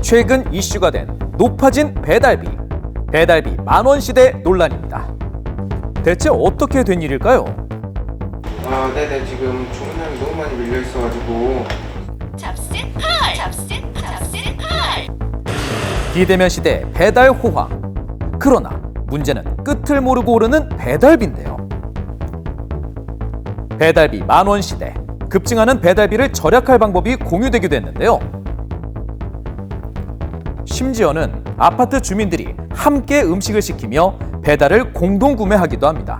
최근 이슈가 된 높아진 배달비. 배달비 만원 시대 논란입니다. 대체 어떻게 된 일일까요? 아, 네네. 지금 주문량이 너무 많이 밀려 있어가지고 잡생 잡생 펄 비대면 시대 배달 호황. 그러나 문제는 끝을 모르고 오르는 배달비인데요. 배달비 만원 시대. 급증하는 배달비를 절약할 방법이 공유되기도 했는데요. 심지어는 아파트 주민들이 함께 음식을 시키며 배달을 공동 구매하기도 합니다.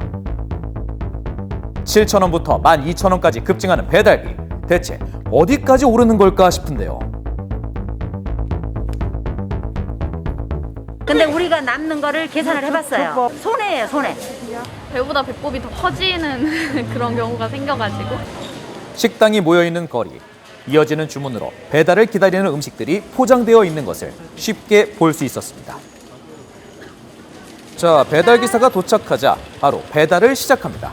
7,000원부터 12,000원까지 급증하는 배달비. 대체 어디까지 오르는 걸까 싶은데요. 근데 우리가 남는 거를 계산을 해봤어요. 손해예요, 손해. 배보다 배꼽이 더 커지는 그런 경우가 생겨가지고 식당이 모여 있는 거리, 이어지는 주문으로 배달을 기다리는 음식들이 포장되어 있는 것을 쉽게 볼 수 있었습니다. 자, 배달 기사가 도착하자 바로 배달을 시작합니다.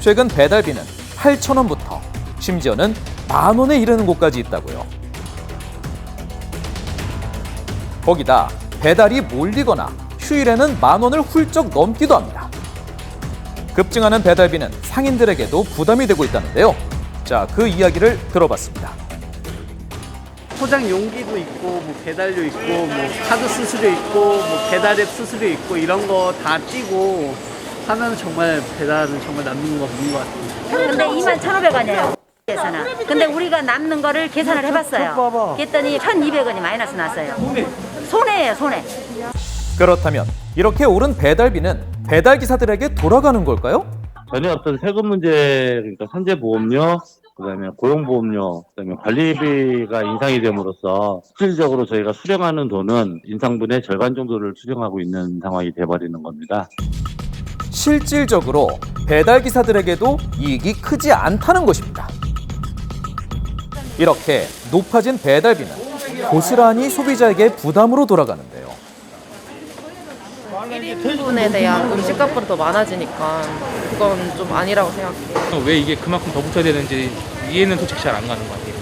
최근 배달비는 8,000원부터 심지어는 만 원에 이르는 곳까지 있다고요. 거기다 배달이 몰리거나 휴일에는 만 원을 훌쩍 넘기도 합니다. 급증하는 배달비는 상인들에게도 부담이 되고 있다는데요. 자, 그 이야기를 들어봤습니다. 포장 용기도 있고 뭐 배달료 있고 뭐 카드 수수료 있고 뭐 배달앱 수수료 있고 이런 거 다 띄고 하면 정말 배달은 정말 남는 거 없는 것 같아요. 근데 2만 1,500원이에요. 계산은. 근데 우리가 남는 거를 계산을 해봤어요. 그랬더니 1,200원이 마이너스 났어요. 손해예요, 손해. 그렇다면 이렇게 오른 배달비는 배달 기사들에게 돌아가는 걸까요? 전혀 어떤 세금 문제, 그러니까 산재보험료, 그다음에 고용보험료, 그다음에 관리비가 인상이 됨으로써 실질적으로 저희가 수령하는 돈은 인상분의 절반 정도를 수령하고 있는 상황이 돼버리는 겁니다. 실질적으로 배달 기사들에게도 이익이 크지 않다는 것입니다. 이렇게 높아진 배달비는 고스란히 소비자에게 부담으로 돌아가는데 요. 1인분에 대한 음식값보다 더 많아지니까 그건 좀 아니라고 생각해요. 왜 이게 그만큼 더 붙어야 되는지 이해는 솔직히 잘 안 가는 것 같아요.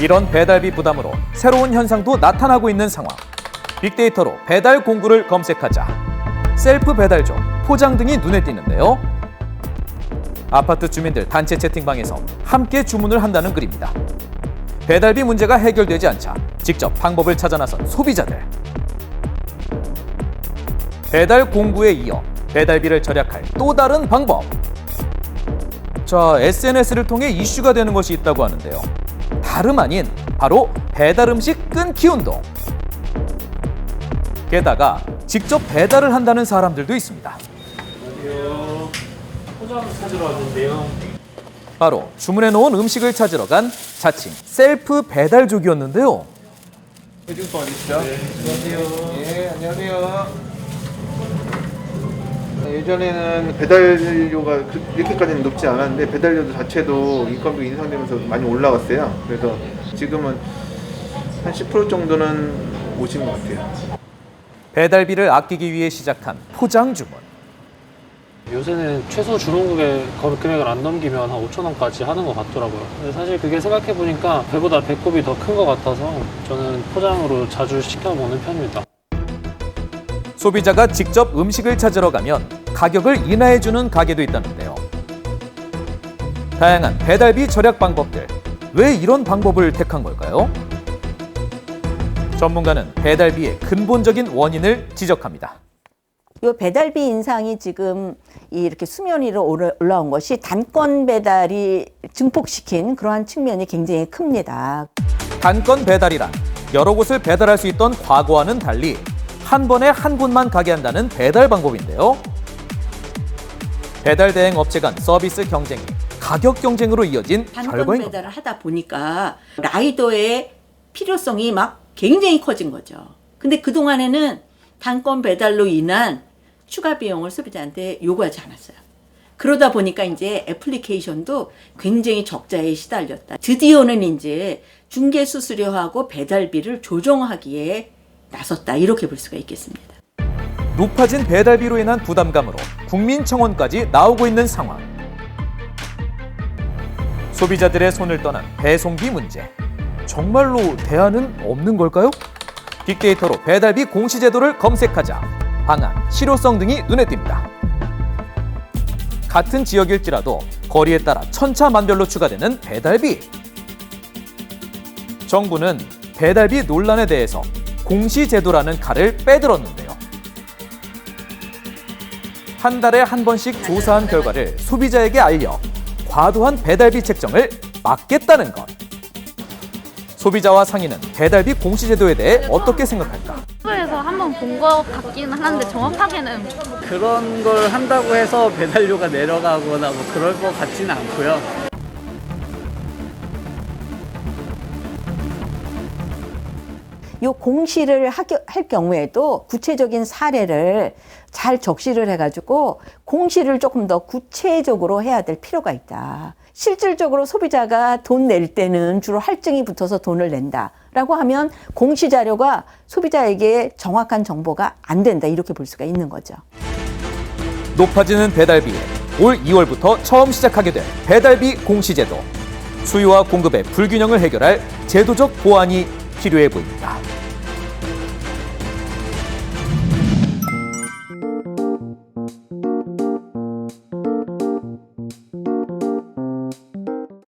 이런 배달비 부담으로 새로운 현상도 나타나고 있는 상황. 빅데이터로 배달 공구를 검색하자 셀프 배달점, 포장 등이 눈에 띄는데요. 아파트 주민들 단체 채팅방에서 함께 주문을 한다는 글입니다. 배달비 문제가 해결되지 않자 직접 방법을 찾아 나선 소비자들. 배달 공구에 이어 배달비를 절약할 또 다른 방법. 자, SNS를 통해 이슈가 되는 것이 있다고 하는데요. 다름 아닌 바로 배달 음식 끊기 운동. 게다가 직접 배달을 한다는 사람들도 있습니다. 바로 주문해 놓은 음식을 찾으러 간 자칭 셀프 배달족이었는데요. 예, 안녕하세요. 예전에는 배달료가 그- 이렇게까지는 높지 않았는데 배달료 자체도 인건비 인상되면서 많이 올라갔어요. 그래서 지금은 한 10% 정도는 오신 것 같아요. 배달비를 아끼기 위해 시작한 포장 주문. 요새는 최소 거- 금액을 안 넘기면 한 5천 원까지 하는 것 같더라고요. 근데 사실 그게 생각해 보니까 배보다 배꼽이 더 큰 것 같아서 저는 포장으로 자주 시켜 먹는 편입니다. 소비자가 직접 음식을 찾으러 가면 가격을 인하해주는 가게도 있다는데요. 다양한 배달비 절약 방법들. 왜 이런 방법을 택한 걸까요? 전문가는 배달비의 근본적인 원인을 지적합니다. 이 배달비 인상이 지금 이 이렇게 수면 위로 올라- 올라온 것이 단건 배달이 증폭시킨 그러한 측면이 굉장히 큽니다. 단건 배달이란 여러 곳을 배달할 수 있던 과거와는 달리 한 번에 한 곳만 가게 한다는 배달 방법인데요. 배달 대행 업체 간 서비스 경쟁이 가격 경쟁으로 이어진 단건 결과인 겁니다. 배달을 하다 보니까 라이더의 필요성이 막 굉장히 커진 거죠. 근데 그동안에는 단건 배달로 인한 추가 비용을 소비자한테 요구하지 않았어요. 그러다 보니까 이제 애플리케이션도 굉장히 적자에 시달렸다. 드디어는 이제 중개 수수료하고 배달비를 조정하기에 나섰다. 이렇게 볼 수가 있겠습니다. 높아진 배달비로 인한 부담감으로 국민청원까지 나오고 있는 상황. 소비자들의 손을 떠난 배송비 문제. 정말로 대안은 없는 걸까요? 빅데이터로 배달비 공시제도를 검색하자 방안, 실효성 등이 눈에 띕니다. 같은 지역일지라도 거리에 따라 천차만별로 추가되는 배달비. 정부는 배달비 논란에 대해서 공시제도라는 칼을 빼들었는데요. 한 달에 한 번씩 조사한 결과를 소비자에게 알려 과도한 배달비 책정을 막겠다는 것. 소비자와 상인은 배달비 공시제도에 대해 어떻게 생각할까? 유튜브에서 한번 본 것 같기는 하는데 정확하게는 그런 걸 한다고 해서 배달료가 내려가거나 뭐 그럴 것 같지는 않고요. 요 공시를 할 경우에도 구체적인 사례를 잘 적시를 해가지고 공시를 조금 더 구체적으로 해야 될 필요가 있다. 실질적으로 소비자가 돈 낼 때는 주로 할증이 붙어서 돈을 낸다 라고 하면 공시 자료가 소비자에게 정확한 정보가 안 된다 이렇게 볼 수가 있는 거죠. 높아지는 배달비에 올 2월부터 처음 시작하게 된 배달비 공시제도. 수요와 공급의 불균형을 해결할 제도적 보완이 필요해 보입니다.